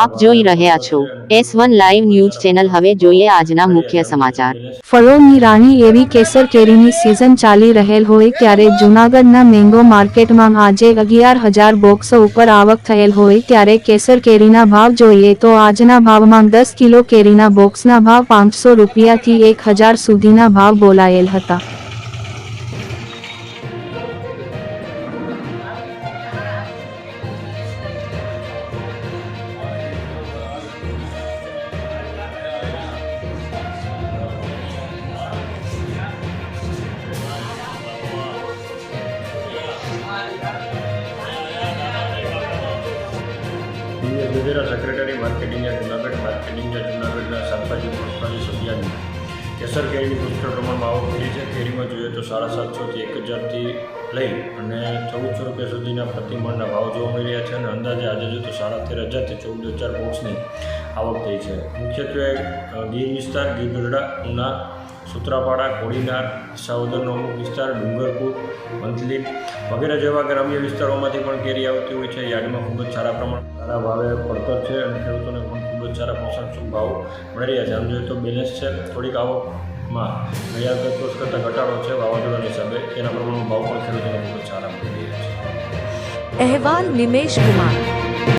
આપ જોઈ રહ્યા છો. S one live news channel. હવે જોઈએ આજના મુખ્ય સમાચાર. ફળોની રાણી એવી કેસર કેરીની સિઝન ચાલી રહેલ હોય ત્યારે જૂનાગઢના મેંગો માર્કેટમાં આજે અગિયાર હજાર બોક્સો ઉપર આવક થયેલ હોય ત્યારે કેસર કેરીના ભાવ જોઈએ તો આજના ભાવમાં દસ કિલો કેરીના બોક્સના ભાવ પાંચસો રૂપિયાથી એક હજાર સુધીના ભાવ બોલાયેલ હતા. ગજેરા સેક્રેટરી માર્કેટિંગ યા જુનાગઢ માર્કેટિંગ યા જુનાગઢના શાકભાજી મગફળી સબ્યાની કેસર કેરીની પુષ્કળ પ્રમાણમાં આવક થઈ છે. કેરીમાં જોઈએ તો સાડા સાતસોથી એક હજારથી લઈ અને ચૌદસો રૂપિયા સુધીના પ્રતિમણના ભાવ જોવા મળી રહ્યા છે અને અંદાજે આજે જો તો સાડા તેર હજારથી ચૌદ હજાર બોક્સની આવક થઈ છે. મુખ્યત્વે ગીર વિસ્તાર, ગીર ગઢડા, ઉના સુત્રાપાડા, કોડીનાર સાવદરનો અમુક વિસ્તાર, ડુંગરપુર મંથલી વગેરે જેવા ગ્રામ્ય વિસ્તારોમાંથી પણ કેરી આવતી હોય છે. યાર્ડમાં ખૂબ જ સારા પ્રમાણ સારા ભાવે પડતર છે અને ખેડૂતોને પણ ખૂબ જ સારા પોષણક્ષમ ભાવ મળી રહ્યા છે. આમ જોઈએ તો બેલેન્સ છે. થોડીક આવકમાં ગયા ગત વર્ષ કરતાં ઘટાડો છે. વાવાઝોડાના હિસાબે તેના પ્રમાણમાં ભાવ પણ ખેડૂતોને ખૂબ જ સારા મળી રહ્યા છે. અહેવાલ નિમેશ કુમાર.